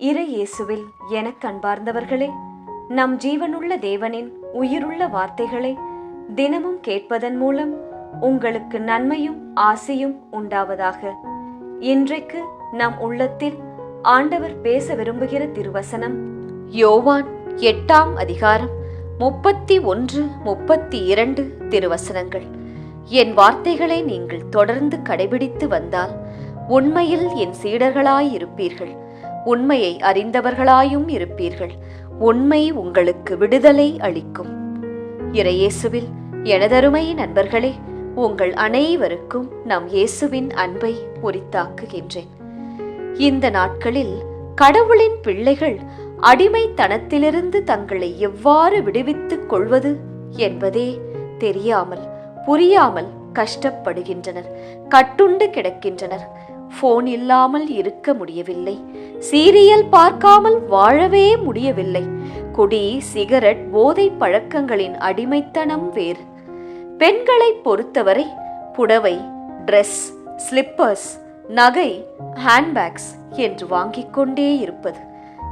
இறை இயேசுவில் எனக் கண்பார்ந்தவர்களே நம் ஜீவனுள்ள தேவனின் உயிருள்ள வார்த்தைகளை தினமும் கேட்பதன் மூலம் உங்களுக்கு நன்மையும் ஆசையும் உண்டாவதாக. இன்றைக்கு நம் உள்ளத்தில் ஆண்டவர் பேச விரும்புகிற திருவசனம் யோவான் எட்டாம் அதிகாரம் முப்பத்தி ஒன்று முப்பத்தி இரண்டு திருவசனங்கள். என் வார்த்தைகளை நீங்கள் தொடர்ந்து கடைபிடித்து வந்தால் உண்மையில் என் சீடர்களாயிருப்பீர்கள். உண்மையை அறிந்தவர்களாயும் இருப்பீர்கள். உண்மை உங்களுக்கு விடுதலை அளிக்கும். இறையேசுவில் எனதருமை நண்பர்களே உங்கள் அனைவருக்கும் நம் இயேசுவின் அன்பை உரித்தாக்குகின்றேன். இந்த நாட்களில் கடவுளின் பிள்ளைகள் அடிமைத்தனத்திலிருந்து தங்களை எவ்வாறு விடுவித்துக் கொள்வது என்பதே தெரியாமல் புரியாமல் கஷ்டப்படுகின்றனர் கட்டுண்டு கிடக்கின்றனர். போன் இல்லாமல் இருக்க முடியவில்லை. சீரியல் பார்க்காமல் வாழவே முடியவில்லை. குடி சிகரெட் போதை பழக்கங்களின் அடிமைத்தனம் வேறு. பெண்களை பொறுத்தவரை புடவை ட்ரெஸ் ஸ்லிப்பர்ஸ் நகை ஹேண்ட்பேக்ஸ் என்று வாங்கிக் கொண்டே இருப்பது.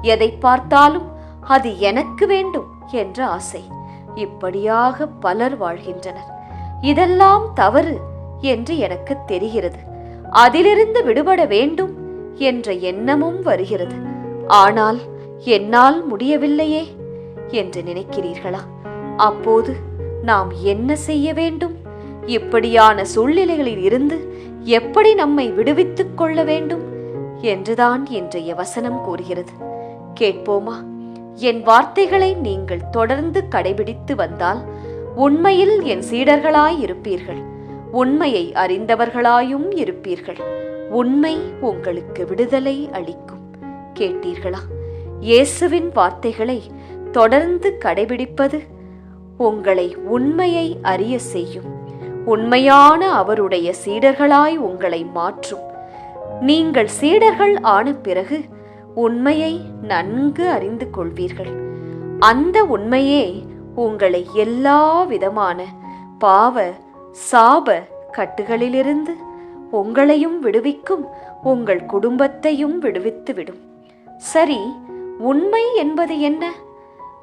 எதை பார்த்தாலும் அது எனக்கு வேண்டும் என்ற ஆசை. இப்படியாக பலர் வாழ்கின்றனர். இதெல்லாம் தவறு என்று எனக்கு தெரிகிறது. அதிலிருந்து விடுபட வேண்டும் என்ற எண்ணமும் வருகிறது. ஆனால் என்னால் முடியவில்லையே என்று நினைக்கிறீர்களா? அப்போது நாம் என்ன செய்ய வேண்டும்? இப்படியான சூழ்நிலைகளில் இருந்து எப்படி நம்மை விடுவித்துக் கொள்ள வேண்டும் என்றுதான் இன்றைய வசனம் கூறுகிறது. கேட்போமா? என் வார்த்தைகளை நீங்கள் தொடர்ந்து கடைபிடித்து வந்தால் உண்மையில் என் சீடர்களாய் இருப்பீர்கள் உண்மையை அறிந்தவர்களாயும் இருப்பீர்கள். உண்மை உங்களுக்கு விடுதலை அளிக்கும். கேட்டீர்களா? இயேசுவின் வார்த்தைகளை தொடர்ந்து கடைபிடிப்பது உங்களை உண்மையை அறிய செய்யும். உண்மையான அவருடைய சீடர்களாய் உங்களை மாற்றும். நீங்கள் சீடர்கள் ஆன பிறகு உண்மையை நன்கு அறிந்து கொள்வீர்கள். அந்த உண்மையே உங்களை எல்லா விதமான பாவ சாப கட்டுகளிலிருந்து உங்களையும் விடுவிக்கும் உங்கள் குடும்பத்தையும் விடுவித்து விடும் சரி உண்மை என்பது என்ன?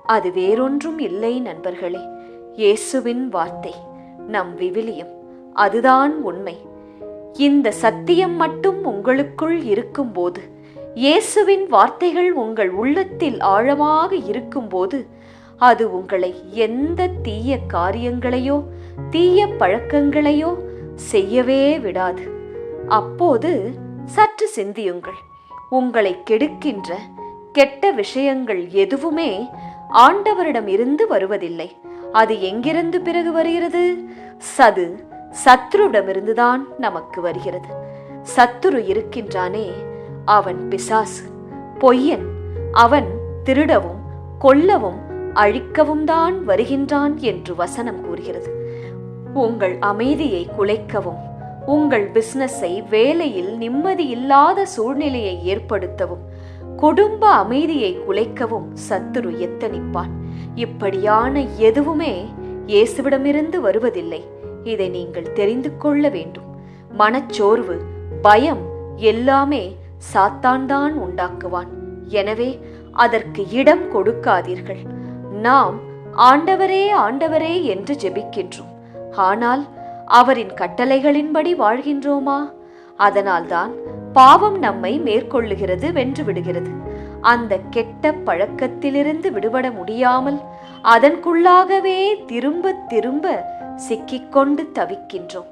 அது வேறொன்றும் இல்லை நண்பர்களே. இயேசுவின் வார்த்தை நம் விவிலியம் அதுதான் உண்மை. இந்த சத்தியம் மட்டும் உங்களுக்குள் இருக்கும்போது இயேசுவின் வார்த்தைகள் உங்கள் உள்ளத்தில் ஆழமாக இருக்கும்போது அது உங்களை எந்த தீய காரியங்களையோ தீய பழக்கங்களையோ செய்யவே விடாது. அப்போது சற்று சிந்தியுங்கள். உங்களை கெடுக்கின்ற கெட்ட விஷயங்கள் எதுவுமே ஆண்டவரிடம் இருந்து வருவதில்லை. அது எங்கிருந்து பிறகு வருகிறது? சது சத்ருடமிருந்துதான் நமக்கு வருகிறது. சத்துரு இருக்கின்றானே அவன் பிசாசு. பொய்யன் அவன் திருடவும் கொல்லவும் அழிக்கவும் தான் வருகின்றான் என்று வசனம் கூறுகிறது. உங்கள் அமைதியை குலைக்கவும். உங்கள் பிசினஸை வேலையில் நிம்மதி இல்லாத சூழ்நிலையை ஏற்படுத்தவும். குடும்ப அமைதியை குலைக்கவும் சத்துரு எத்தனிப்பான். இப்படியான எதுவுமே இயேசுவிடமிருந்து வருவதில்லை. இதை நீங்கள் தெரிந்து கொள்ள வேண்டும். மனச்சோர்வு பயம் எல்லாமே சாத்தான் தான் உண்டாக்குவான். எனவே அதற்கு இடம் கொடுக்காதீர்கள். நாம் ஆண்டவரே ஆண்டவரே என்று ஜெபிக்கின்றோம். ஆனால் அவரின் கட்டளைகளின்படி வாழ்கின்றோமா? அதனால்தான் பாவம் நம்மை மேற்கொள்ளுகிறது வென்று விடுகிறது. அந்த கெட்ட பழக்கத்திலிருந்து விடுபட முடியாமல் அதற்குள்ளாகவே திரும்ப திரும்ப சிக்கிக்கொண்டு தவிக்கின்றோம்.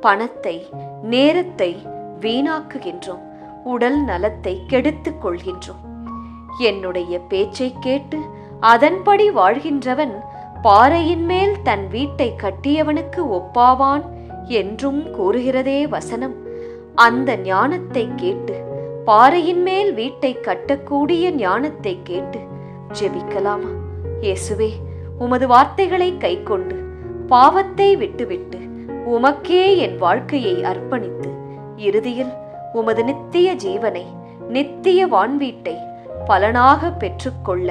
பணத்தை நேரத்தை வீணாக்குகின்றோம். உடல் நலத்தை கெடுத்துக் கொள்கின்றோம். என்னுடைய பேச்சை கேட்டு அதன்படி வாழ்கின்றவன் பாறையின் மேல் தன் வீட்டை கட்டியவனுக்கு ஒப்பாவான் என்றும் கூறுகிறதே வசனம். அந்த ஞானத்தை கேட்டு பாறையின் மேல் வீட்டை கட்டக்கூடிய ஞானத்தை கேட்டு ஜெபிக்கலாமா? இயேசுவே உமது வார்த்தைகளை கைக்கொண்டு பாவத்தை விட்டுவிட்டு உமக்கே என் வாழ்க்கையை அர்ப்பணித்து இறுதியில் உமது நித்திய ஜீவனை நித்திய வான்வீட்டை பலனாக பெற்றுக்கொள்ள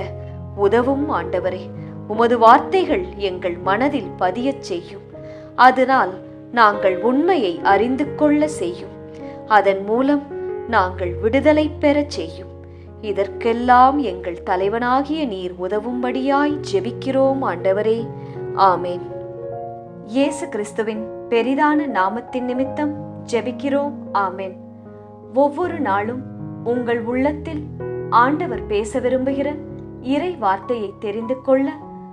உதவும் ஆண்டவரே. உமது வார்த்தைகள் எங்கள் மனதில் பதியச் செய்யும். அதனால் நாங்கள் உண்மையை அறிந்து கொள்ள செய்யும். அதன் மூலம் நாங்கள் விடுதலை பெறச் செய்யும். இதற்கெல்லாம் எங்கள் தலைவனாகிய நீர் உதவும்படியாய் ஜெபிக்கிறோம் ஆண்டவரே. ஆமேன். இயேசு கிறிஸ்துவின் பெரிதான நாமத்தின் நிமித்தம் ஜெபிக்கிறோம் ஆமேன். ஒவ்வொரு நாளும் உங்கள் உள்ளத்தில் ஆண்டவர் பேச விரும்புகிற இறை வார்த்தையை தெரிந்து கொள்ள